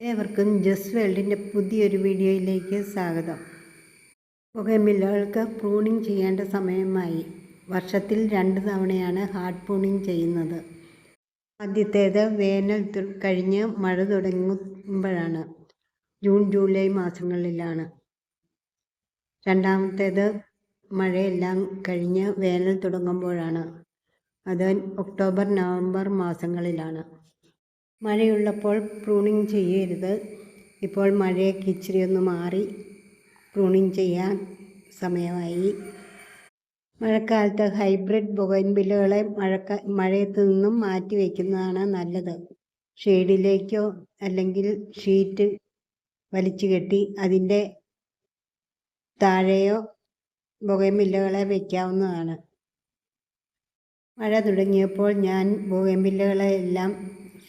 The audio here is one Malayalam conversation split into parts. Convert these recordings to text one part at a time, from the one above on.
ഏവർക്കും ജസ് വേൾഡിന്റെ പുതിയൊരു വീഡിയോയിലേക്ക് സ്വാഗതം. പുകമില്ലകൾക്ക് പ്രൂണിങ് ചെയ്യേണ്ട സമയമായി. വർഷത്തിൽ രണ്ട് തവണയാണ് ഹാർഡ് പ്രൂണിങ് ചെയ്യുന്നത്. ആദ്യത്തേത് വേനൽ കഴിഞ്ഞ് മഴ തുടങ്ങുമ്പോഴാണ്. ജൂൺ ജൂലൈ മാസങ്ങളിലാണ്. രണ്ടാമത്തേത് മഴയെല്ലാം കഴിഞ്ഞ് വേനൽ തുടങ്ങുമ്പോഴാണ്. അത് ഒക്ടോബർ നവംബർ മാസങ്ങളിലാണ്. മഴയുള്ളപ്പോൾ പ്രൂണിങ് ചെയ്യരുത്. ഇപ്പോൾ മഴയൊക്കെ ഇച്ചിരി ഒന്ന് മാറി പ്രൂണിങ് ചെയ്യാൻ സമയമായി. മഴക്കാലത്ത് ഹൈബ്രിഡ് ബൊഗൈൻവില്ലകളെ മഴക്ക മഴയത്ത് നിന്നും മാറ്റി വയ്ക്കുന്നതാണ് നല്ലത്. ഷെയ്ഡിലേക്കോ അല്ലെങ്കിൽ ഷീറ്റ് വലിച്ചു കെട്ടി അതിന്റെ താഴെയോ ബൊഗൈൻവില്ലകളെ വയ്ക്കാവുന്നതാണ് മഴ തുടങ്ങിയപ്പോൾ ഞാൻ ബൊഗൈൻവില്ലകളെ എല്ലാം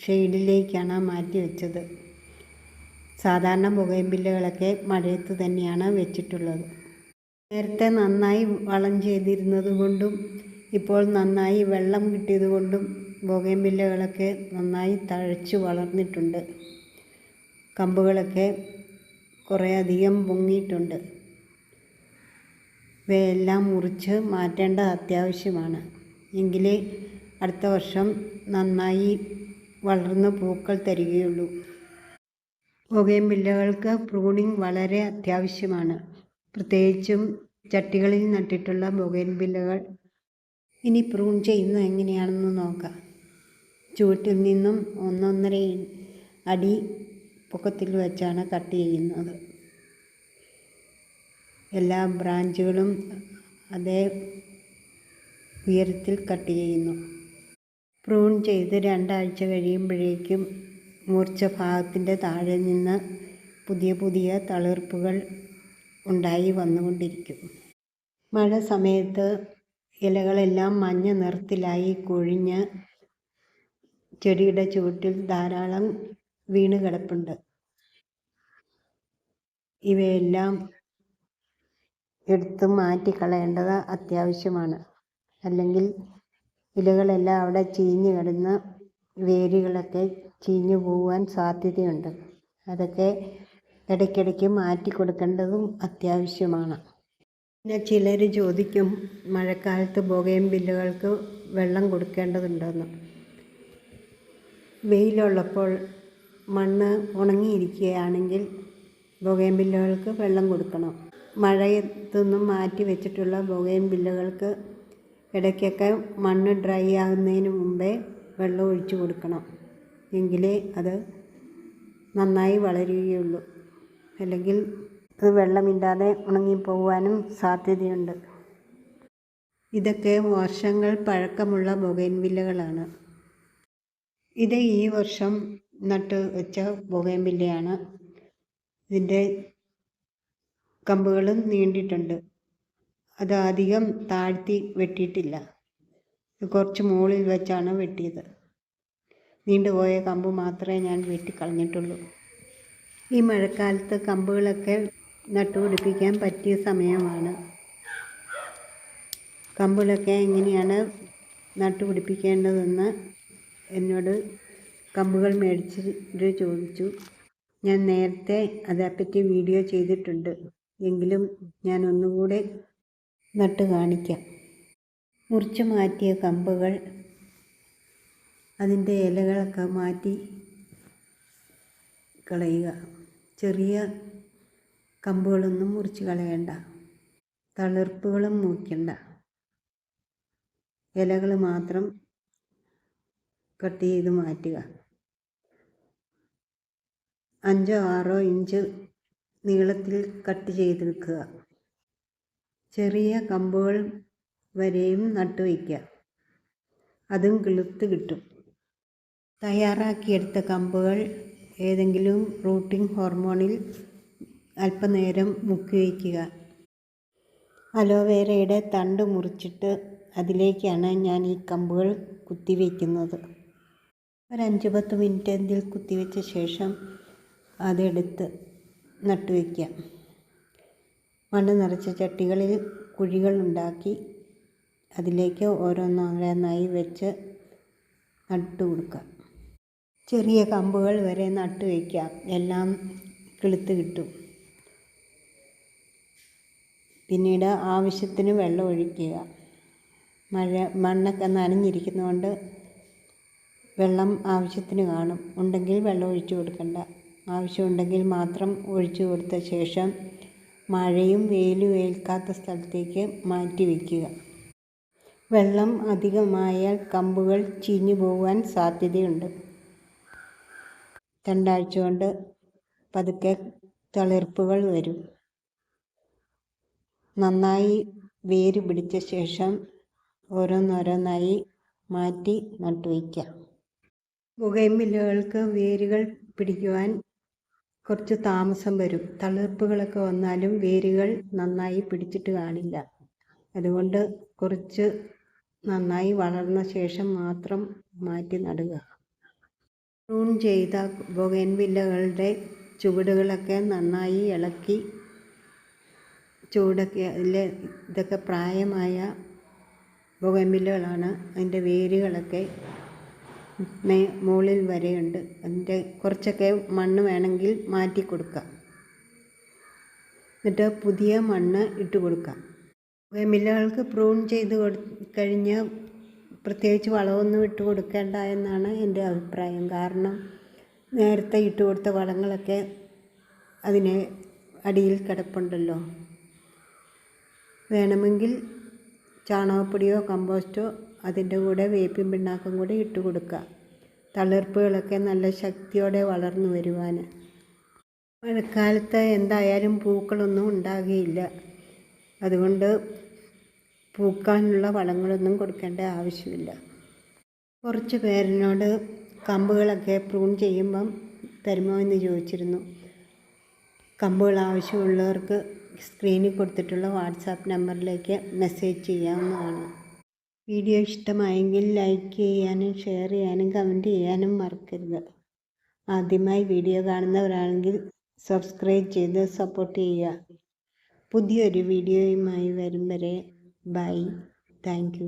ഷെയ്ഡിലേക്കാണ് മാറ്റി വെച്ചത്. സാധാരണ ബൊഗൈൻവില്ലകളൊക്കെ മഴയത്ത് തന്നെയാണ് വെച്ചിട്ടുള്ളത്. നേരത്തെ നന്നായി വളം ചെയ്തിരുന്നത് കൊണ്ടും ഇപ്പോൾ നന്നായി വെള്ളം കിട്ടിയത് കൊണ്ടും ബൊഗൈൻവില്ലകളൊക്കെ നന്നായി തഴച്ചു വളർന്നിട്ടുണ്ട്. കമ്പുകളൊക്കെ കുറേ അധികം പൊങ്ങിയിട്ടുണ്ട്. ഇവയെല്ലാം മുറിച്ച് മാറ്റേണ്ട അത്യാവശ്യമാണ്. എങ്കിലേ അടുത്ത വർഷം നന്നായി വളർന്ന് പൂക്കൾ തരികയുള്ളൂ. ബൊഗൈൻവില്ലകൾക്ക് പ്രൂണിംഗ് വളരെ അത്യാവശ്യമാണ്. പ്രത്യേകിച്ചും ചട്ടികളിൽ നട്ടിട്ടുള്ള ബൊഗൈൻവില്ലകൾ ഇനി പ്രൂൺ ചെയ്യുന്നത് എങ്ങനെയാണെന്ന് നോക്കാം. ചുവട്ടിൽ നിന്നും ഒന്നൊന്നര അടി പൊക്കത്തിൽ വെച്ചാണ് കട്ട് ചെയ്യുന്നത്. എല്ലാ ബ്രാഞ്ചുകളും അതേ ഉയരത്തിൽ കട്ട് ചെയ്യുന്നു. പ്രൂൺ ചെയ്ത് രണ്ടാഴ്ച കഴിയുമ്പോഴേക്കും മൂർച്ച ഭാഗത്തിന്റെ താഴെ നിന്ന് പുതിയ പുതിയ തളിർപ്പുകൾ ഉണ്ടായി വന്നുകൊണ്ടിരിക്കും. മഴ സമയത്ത് ഇലകളെല്ലാം മഞ്ഞ നിറത്തിലായി കൊഴിഞ്ഞ് ചെടിയുടെ ചുവട്ടിൽ ധാരാളം വീണ് കിടപ്പുണ്ട്. ഇവയെല്ലാം എടുത്ത് മാറ്റിക്കളയേണ്ടത് അത്യാവശ്യമാണ്. അല്ലെങ്കിൽ ഇലകളെല്ലാം അവിടെ ചീഞ്ഞ് കിടന്ന് വേരുകളൊക്കെ ചീഞ്ഞു പോവാൻ സാധ്യതയുണ്ട്. അതൊക്കെ ഇടയ്ക്കിടയ്ക്ക് മാറ്റി കൊടുക്കേണ്ടതും അത്യാവശ്യമാണ്. പിന്നെ ചിലർ ചോദിക്കും മഴക്കാലത്ത് ബൊഗൈൻവില്ലകൾക്ക് വെള്ളം കൊടുക്കേണ്ടതുണ്ടെന്ന്. വെയിലുള്ളപ്പോൾ മണ്ണ് ഉണങ്ങിയിരിക്കുകയാണെങ്കിൽ ബൊഗൈൻവില്ലകൾക്ക് വെള്ളം കൊടുക്കണം. മഴയത്തൊന്നും മാറ്റി വെച്ചിട്ടുള്ള ബൊഗൈൻവില്ലകൾക്ക് ഇടയ്ക്കൊക്കെ മണ്ണ് ഡ്രൈ ആകുന്നതിന് മുമ്പേ വെള്ളം ഒഴിച്ചു കൊടുക്കണം. എങ്കിലേ അത് നന്നായി വളരുകയുള്ളൂ. അല്ലെങ്കിൽ അത് വെള്ളമില്ലാതെ ഉണങ്ങിപ്പോകാനും സാധ്യതയുണ്ട്. ഇതൊക്കെ വർഷങ്ങൾ പഴക്കമുള്ള ബൊഗൈൻവില്ലകളാണ്. ഇത് ഈ വർഷം നട്ട് വെച്ച ബൊഗൈൻവില്ലയാണ്. ഇതിന്റെ കമ്പുകളും നീണ്ടിട്ടുണ്ട്. അത് അധികം താഴ്ത്തി വെട്ടിയിട്ടില്ല. കുറച്ച് മുകളിൽ വെച്ചാണ് വെട്ടിയത്. നീണ്ടുപോയ കമ്പ് മാത്രമേ ഞാൻ വെട്ടിക്കളഞ്ഞിട്ടുള്ളൂ. ഈ മഴക്കാലത്ത് കമ്പുകളൊക്കെ നട്ടുപിടിപ്പിക്കാൻ പറ്റിയ സമയമാണ്. കമ്പുകളൊക്കെ എങ്ങനെയാണ് നട്ടുപിടിപ്പിക്കേണ്ടതെന്ന് എന്നോട് കമ്പുകൾ മേടിച്ചിട്ട് ചോദിച്ചു. ഞാൻ നേരത്തെ അതേപ്പറ്റി വീഡിയോ ചെയ്തിട്ടുണ്ട്. എങ്കിലും ഞാൻ ഒന്നുകൂടെ നട്ട് കാണിക്കാം. മുറിച്ച് മാറ്റിയ കമ്പുകൾ അതിന്റെ ഇലകളൊക്കെ മാറ്റി കളയുക. ചെറിയ കമ്പുകളൊന്നും മുറിച്ച് കളയണ്ട. തളിർപ്പുകളും മുറിക്കണ്ട ഇലകൾ മാത്രം കട്ട് ചെയ്ത് മാറ്റുക. അഞ്ചോ ആറോ ഇഞ്ച് നീളത്തിൽ കട്ട് ചെയ്തെടുക്കുക. ചെറിയ കമ്പുകൾ വരെയും നട്ടു വയ്ക്കുക. അതും കിളുത്ത് കിട്ടും. തയ്യാറാക്കിയെടുത്ത കമ്പുകൾ ഏതെങ്കിലും റൂട്ടിംഗ് ഹോർമോണിൽ അല്പനേരം മുക്കി വയ്ക്കുക. അലോവേരയുടെ തണ്ട് മുറിച്ചിട്ട് അതിലേക്കാണ് ഞാൻ ഈ കമ്പുകൾ കുത്തിവെക്കുന്നത് ഒരഞ്ച് പത്ത് മിനിറ്റ് എന്തിൽ കുത്തിവെച്ച ശേഷം അതെടുത്ത് നട്ടു വയ്ക്കാം. മണ്ണ് നിറച്ച ചട്ടികളിൽ കുഴികൾ ഉണ്ടാക്കി അതിലേക്ക് ഓരോന്നോരോന്നായി വെച്ച് നട്ടു കൊടുക്കുക. ചെറിയ കമ്പുകൾ വരെ നട്ടു വയ്ക്കാം. എല്ലാം കിളുത്ത് കിട്ടും. പിന്നീട് ആവശ്യത്തിന് വെള്ളം ഒഴിക്കുക. മഴ മണ്ണൊക്കെ നനഞ്ഞിരിക്കുന്നതുകൊണ്ട് വെള്ളം ആവശ്യത്തിന് കാണും. ഉണ്ടെങ്കിൽ വെള്ളം ഒഴിച്ചു കൊടുക്കണ്ട. ആവശ്യമുണ്ടെങ്കിൽ മാത്രം ഒഴിച്ചു കൊടുത്ത ശേഷം മഴയും വെയിലും ഏൽക്കാത്ത സ്ഥലത്തേക്ക് മാറ്റി വയ്ക്കുക. വെള്ളം അധികമായാൽ കമ്പുകൾ ചീഞ്ഞു പോകാൻ സാധ്യതയുണ്ട്. രണ്ടാഴ്ച കൊണ്ട് പതുക്കെ തളിർപ്പുകൾ വരും. നന്നായി വേര് പിടിച്ച ശേഷം ഓരോന്നോരോന്നായി മാറ്റി നട്ടുവയ്ക്കാം പുകയമ്പില്ലുകൾക്ക് വേരുകൾ പിടിക്കുവാൻ കുറച്ച് താമസം വരും. തളിർപ്പുകളൊക്കെ വന്നാലും വേരുകൾ നന്നായി പിടിച്ചിട്ട് കാണില്ല. അതുകൊണ്ട് കുറച്ച് നന്നായി വളർന്ന ശേഷം മാത്രം മാറ്റി നടുക. പ്രൂൺ ചെയ്ത ബൊഗൻവില്ലകളുടെ ചുവടുകളൊക്കെ നന്നായി ഇളക്കി ചൂടൊക്കെ അതിൽ ഇതൊക്കെ പ്രായമായ ബൊഗൻവില്ലകളാണ് അതിന്റെ വേരുകളൊക്കെ മേ മുകളിൽ വരെയുണ്ട്. അതിന്റെ കുറച്ചൊക്കെ മണ്ണ് വേണമെങ്കിൽ മാറ്റി കൊടുക്കാം. എന്നിട്ട് പുതിയ മണ്ണ് ഇട്ട് കൊടുക്കാം. മില്ലകൾക്ക് പ്രൂൺ ചെയ്ത് കൊടു കഴിഞ്ഞ് പ്രത്യേകിച്ച് വളമൊന്നും ഇട്ട് കൊടുക്കേണ്ട എന്നാണ് എന്റെ അഭിപ്രായം. കാരണം നേരത്തെ ഇട്ട് കൊടുത്ത വളങ്ങളൊക്കെ അതിന് അടിയിൽ കിടപ്പുണ്ടല്ലോ. വേണമെങ്കിൽ ചാണകപ്പൊടിയോ കമ്പോസ്റ്റോ അതിന്റെ കൂടെ വേപ്പിൻ പിണ്ണാക്കും കൂടി ഇട്ട് കൊടുക്കുക. തളിർപ്പുകളൊക്കെ നല്ല ശക്തിയോടെ വളർന്നു വരുവാൻ. മഴക്കാലത്ത് എന്തായാലും പൂക്കളൊന്നും ഉണ്ടാകുകയില്ല. അതുകൊണ്ട് പൂക്കാനുള്ള വളങ്ങളൊന്നും കൊടുക്കേണ്ട ആവശ്യമില്ല. കുറച്ച് പേരിനോട് കമ്പുകളൊക്കെ പ്രൂൺ ചെയ്യുമ്പം തരുമോ എന്ന് ചോദിച്ചിരുന്നു. കമ്പുകൾ ആവശ്യമുള്ളവർക്ക് സ്ക്രീനിൽ കൊടുത്തിട്ടുള്ള വാട്സാപ്പ് നമ്പറിലേക്ക് മെസ്സേജ് ചെയ്യാവുന്നതാണ്. വീഡിയോ ഇഷ്ടമായെങ്കിൽ ലൈക്ക് ചെയ്യാനും ഷെയർ ചെയ്യാനും കമന്റ് ചെയ്യാനും മറക്കരുത്. ആദ്യമായി വീഡിയോ കാണുന്നവരാണെങ്കിൽ സബ്സ്ക്രൈബ് ചെയ്ത് സപ്പോർട്ട് ചെയ്യുക. പുതിയൊരു വീഡിയോയുമായി വരും വരെ. Bye thank